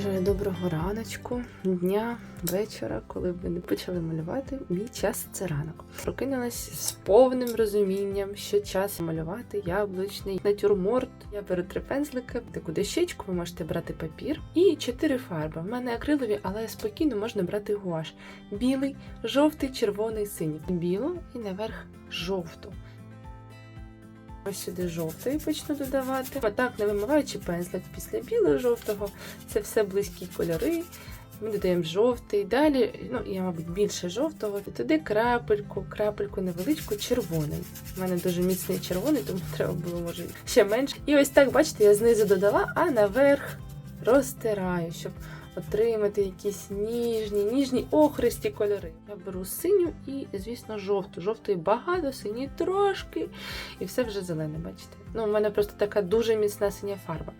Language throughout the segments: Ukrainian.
Бажаю доброго раночку, дня, вечора, коли ви не почали малювати. Мій час це ранок. Прокинулась з повним розумінням, що час малювати яблучний натюрморт. Я беру три пензлики, таку дощечку, ви можете брати папір і чотири фарби. В мене акрилові, але спокійно можна брати гуаш. Білий, жовтий, червоний, синій. Білу і наверх жовту. Ось сюди жовтий почну додавати. Отак, не вимиваючи пензлик після білого жовтого, це все близькі кольори. Ми додаємо жовтий. Далі, ну я, мабуть, більше жовтого. І туди крапельку, крапельку невеличку, червоний. У мене дуже міцний червоний, тому треба було, може, ще менше. І ось так, бачите, я знизу додала, а наверх розтираю, щоб отримати якісь ніжні, ніжні охристі кольори. Я беру синю і, звісно, жовту. Жовтої багато, синій трошки. І все вже зелене, бачите? Ну, у мене просто така дуже міцна синя фарба.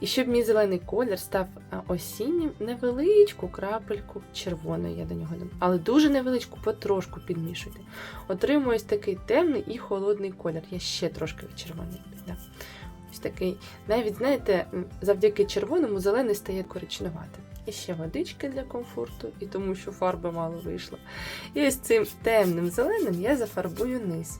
І щоб мій зелений колір став осіннім, невеличку крапельку червоної я до нього дам. Але дуже невеличку, потрошку підмішуйте. Отримую ось такий темний і холодний колір. Я ще трошки червоний додам. Ось такий, навіть, знаєте, завдяки червоному зелений стає коричневатим. І ще водички для комфорту, і тому що фарби мало вийшло. І ось цим темним зеленим я зафарбую низ.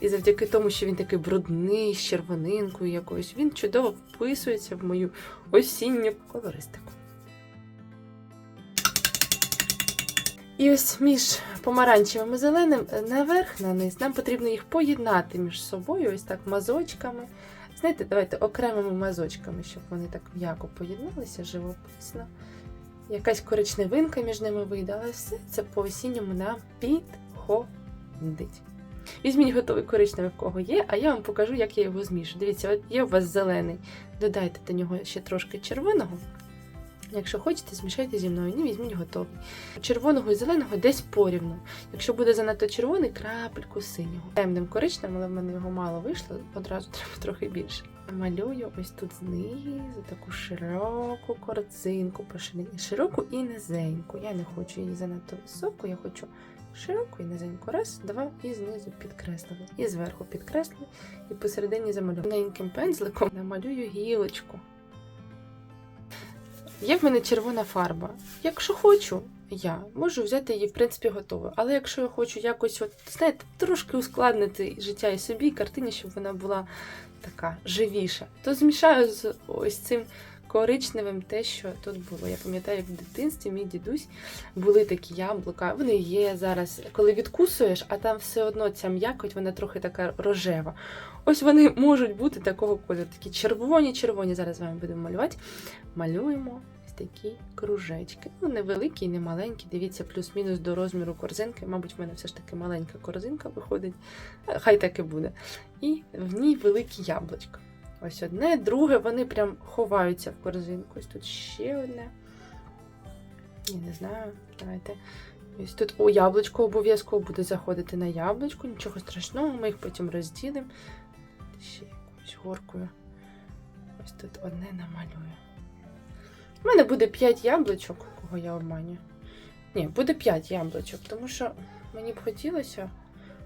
І завдяки тому, що він такий брудний, з червонинкою якоюсь, він чудово вписується в мою осінню колористику. І ось між помаранчевим і зеленим е, наверх на низ нам потрібно їх поєднати між собою, ось так мазочками. Знаєте, давайте окремими мазочками, щоб вони так м'яко поєдналися, живописно. Якась коричневинка між ними вийде, але все це по осінньому нам підходить. Візьміть готовий коричневий, в кого є, а я вам покажу, як я його змішу. Дивіться, от є у вас зелений. Додайте до нього ще трошки червоного. Якщо хочете, змішайте зі мною, ні, візьміть готовий. Червоного і зеленого десь порівну. Якщо буде занадто червоний, крапельку синього. Темним коричневим, але в мене його мало вийшло, одразу треба трохи більше. Малюю ось тут знизу таку широку корзинку по. Широку і низеньку. Я не хочу її занадто високу, я хочу широку і низеньку. Раз, два, і знизу підкреслили. І зверху підкреслили, і посередині замалюю. Маленьким пензликом намалюю гілочку. Є в мене червона фарба. Якщо хочу, я можу взяти її, в принципі, готову. Але якщо я хочу якось, от, знаєте, трошки ускладнити життя і собі, і картині, щоб вона була така живіша, то змішаю з ось цим коричневим те, що тут було. Я пам'ятаю, як в дитинстві мій дідусь були такі яблука. Вони є зараз, коли відкусуєш, а там все одно ця м'якоть, вона трохи така рожева. Ось вони можуть бути такого кольору, такі червоні-червоні. Зараз з вами будемо малювати. Малюємо такі кружечки. Ну, невеликі, не маленькі. Дивіться, плюс-мінус до розміру корзинки. Мабуть, в мене все ж таки маленька корзинка виходить. Хай так і буде. І в ній великі яблучка. Ось одне, друге, вони прям ховаються в корзинку. Ось тут ще одне. Я не знаю, давайте. Ось тут у яблучко обов'язково буде заходити на яблучко, нічого страшного, ми їх потім розділимо. Ще якоюсь горкою. Ось тут одне намалюю. У мене буде 5 яблучок, кого я обманюю. Ні, буде 5 яблучок, тому що мені б хотілося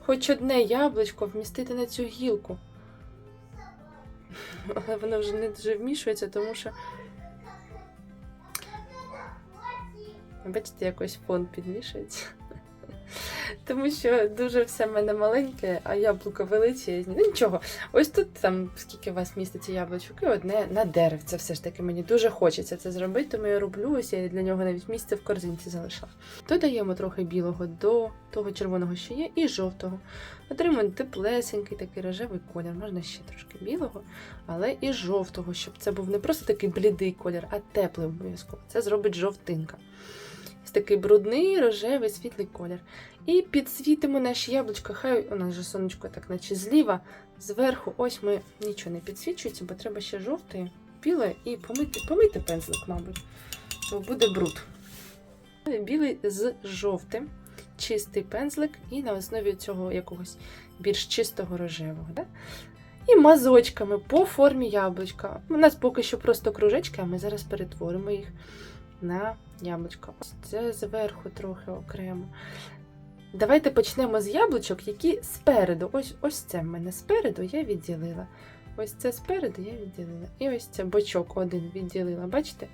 хоч одне яблучко вмістити на цю гілку. Але воно вже не дуже вмішується, тому що. Бачите, якось фон підмішується. Тому що дуже все в мене маленьке, а яблука величезні. Ну нічого, ось тут там скільки у вас міститься яблучок, і одне на деревце. Все ж таки мені дуже хочеться це зробити, тому я роблю ось я для нього навіть місце в корзинці залишила. Додаємо трохи білого до того червоного, що є, і жовтого. Отримуємо теплесенький такий рожевий колір. Можна ще трошки білого, але і жовтого, щоб це був не просто такий блідий колір, а теплий обов'язково. Це зробить жовтинка. Такий брудний, рожевий, світлий колір. І підсвітимо наші яблучка. Хай у нас же сонечко так, наче зліва, зверху. Ось ми нічого не підсвічується, бо треба ще жовтий, біле і помити, помити пензлик, мабуть, бо буде бруд. Білий з жовтим, чистий пензлик, і на основі цього якогось більш чистого рожевого. Да? І мазочками по формі яблучка. У нас поки що просто кружечки, а ми зараз перетворимо їх на яблучко. Це зверху трохи окремо. Давайте почнемо з яблучок, які спереду. Ось ось це в мене спереду я відділила. Ось це спереду я відділила. І ось це бочок один відділила. Бачите?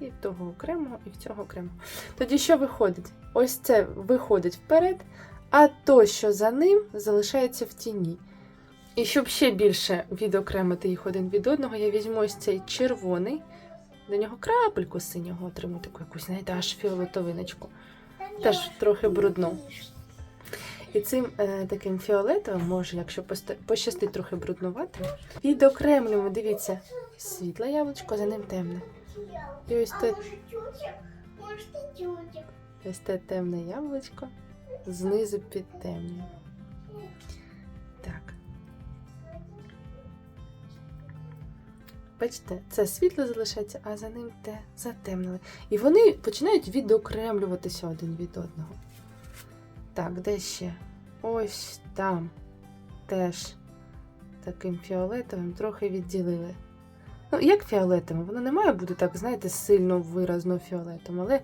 І в того окремого, і в цього окремого. Тоді що виходить? Ось це виходить вперед, а то, що за ним, залишається в тіні. І щоб ще більше відокремити їх один від одного, я візьму ось цей червоний, до нього крапельку синього отримую таку якусь, знаєте, аж фіолетовиночку. Теж трохи брудну. І цим е, таким фіолетовим може, якщо пощастить трохи бруднувати, відокремлюємо, дивіться, світле яблучко, за ним темне. І ось те, ось те темне яблучко знизу підтемнюємо. Бачите, це світло залишається, а за ним те затемнили. І вони починають відокремлюватися один від одного. Так, де ще? Ось там теж таким фіолетовим трохи відділили. Ну, як фіолетовим, воно не має бути так, знаєте, сильно виразно фіолетовим, але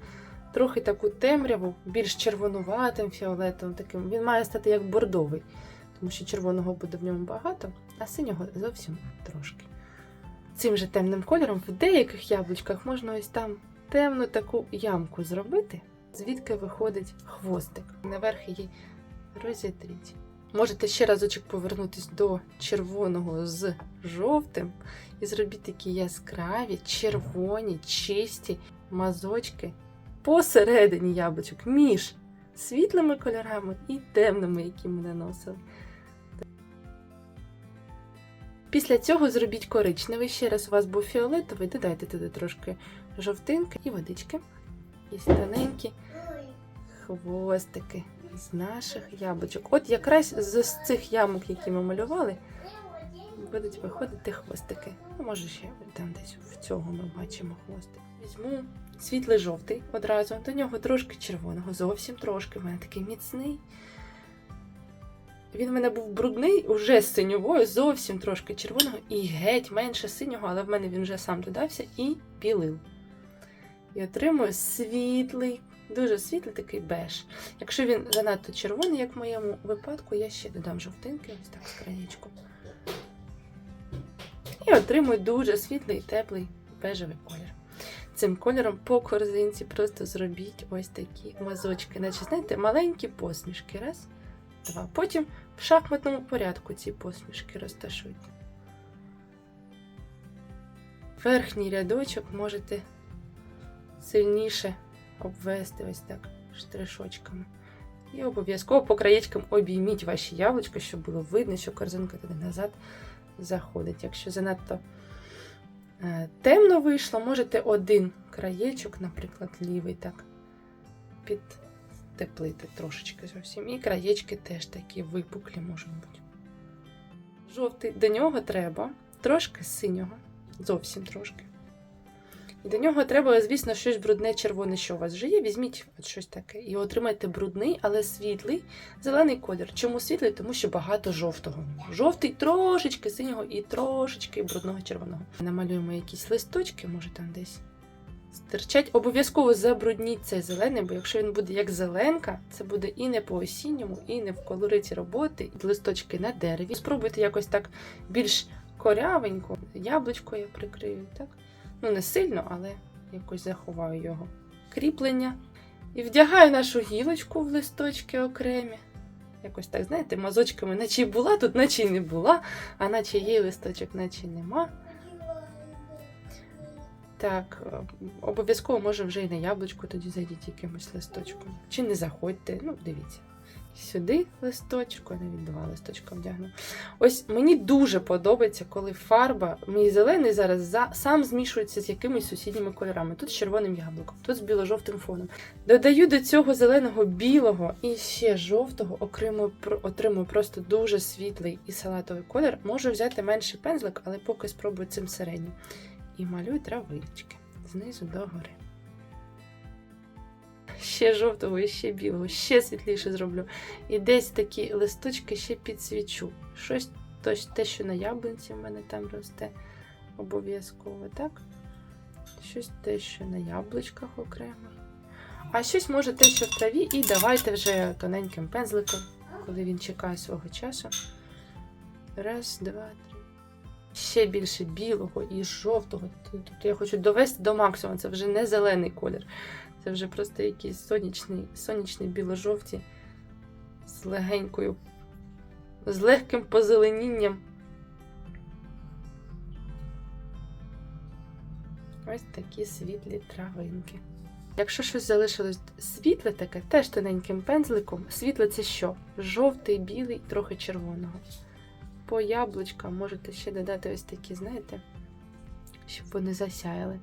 трохи таку темряву, більш червонуватим фіолетовим таким. Він має стати як бордовий, тому що червоного буде в ньому багато, а синього зовсім трошки. Цим же темним кольором в деяких яблучках можна ось там темну таку ямку зробити, звідки виходить хвостик. Наверх її розітріть. Можете ще разочок повернутися до червоного з жовтим і зробіть такі яскраві, червоні, чисті мазочки посередині яблучок між світлими кольорами і темними, які ми наносили. Після цього зробіть коричневий. Ще раз у вас був фіолетовий, додайте туди трошки жовтинки і водички. І тоненькі хвостики з наших яблучок. От якраз з цих ямок, які ми малювали, будуть виходити хвостики. Ну, може, ще там десь в цього ми бачимо хвостик. Візьму світлий жовтий одразу, до нього трошки червоного, зовсім трошки. У мене такий міцний. Він в мене був брудний, уже з синьовою, зовсім трошки червоного і геть менше синього, але в мене він вже сам додався і білив. І отримую світлий, дуже світлий такий беж. Якщо він занадто червоний, як в моєму випадку, я ще додам жовтинки, ось так з. І отримую дуже світлий, теплий бежевий колір. Цим кольором по корзинці просто зробіть ось такі мазочки, наче знаєте, маленькі посмішки. Раз, два. Потім в шахматному порядку ці посмішки розташуйте. Верхній рядочок можете сильніше обвести ось так штришочками. І обов'язково по краєчкам обійміть ваші яблучка, щоб було видно, що корзинка туди назад заходить. Якщо занадто е, темно вийшло, можете один краєчок, наприклад, лівий, так, підтеплити трошечки зовсім. І краєчки теж такі випуклі можуть бути. Жовтий до нього треба трошки синього, зовсім трошки. І до нього треба, звісно, щось брудне червоне, що у вас вже є. Візьміть от щось таке і отримайте брудний, але світлий зелений колір. Чому світлий? Тому що багато жовтого. Жовтий трошечки синього і трошечки брудного червоного. Намалюємо якісь листочки, може там десь стирчать. Обов'язково забрудніть цей зелений, бо якщо він буде як зеленка, це буде і не по осінньому, і не в колориті роботи, і листочки на дереві. Спробуйте якось так більш корявенько. Яблучко я прикрию, так? Ну, не сильно, але якось заховаю його. Кріплення. І вдягаю нашу гілочку в листочки окремі. Якось так, знаєте, мазочками, наче й була тут, наче й не була, а наче є листочок, наче нема. Так, е, обов'язково може вже і на яблучко тоді зайдіть якимось листочком. Чи не заходьте, ну, дивіться. Сюди листочку, навіть два листочка вдягну. Ось мені дуже подобається, коли фарба, мій зелений зараз за, сам змішується з якимись сусідніми кольорами. Тут з червоним яблуком, тут з біло-жовтим фоном. Додаю до цього зеленого білого і ще жовтого, окремо отримую просто дуже світлий і салатовий колір. Можу взяти менший пензлик, але поки спробую цим середнім. І малюю травички знизу до гори. Ще жовтого, і ще білого, ще світліше зроблю. І десь такі листочки ще підсвічу. Щось те, що на яблунці в мене там росте обов'язково, так? Щось те, що на яблучках окремо. А щось може те, що в траві, і давайте вже тоненьким пензликом, коли він чекає свого часу. Раз, два, три. Ще більше білого і жовтого. Тобто я хочу довести до максимуму. Це вже не зелений колір. Це вже просто якийсь сонячний, сонячний біло-жовті з легенькою, з легким позеленінням. Ось такі світлі травинки. Якщо щось залишилось світле таке, теж тоненьким пензликом. Світле це що? Жовтий, білий, трохи червоного. По яблучкам можете ще додати ось такі, знаєте, щоб вони засяяли.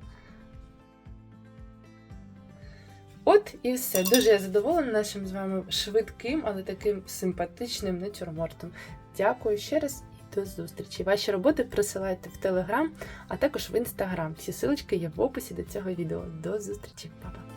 От і все. Дуже я задоволена нашим з вами швидким, але таким симпатичним натюрмортом. Дякую ще раз і до зустрічі. Ваші роботи присилайте в Телеграм, а також в Інстаграм. Всі силочки є в описі до цього відео. До зустрічі, Па-па!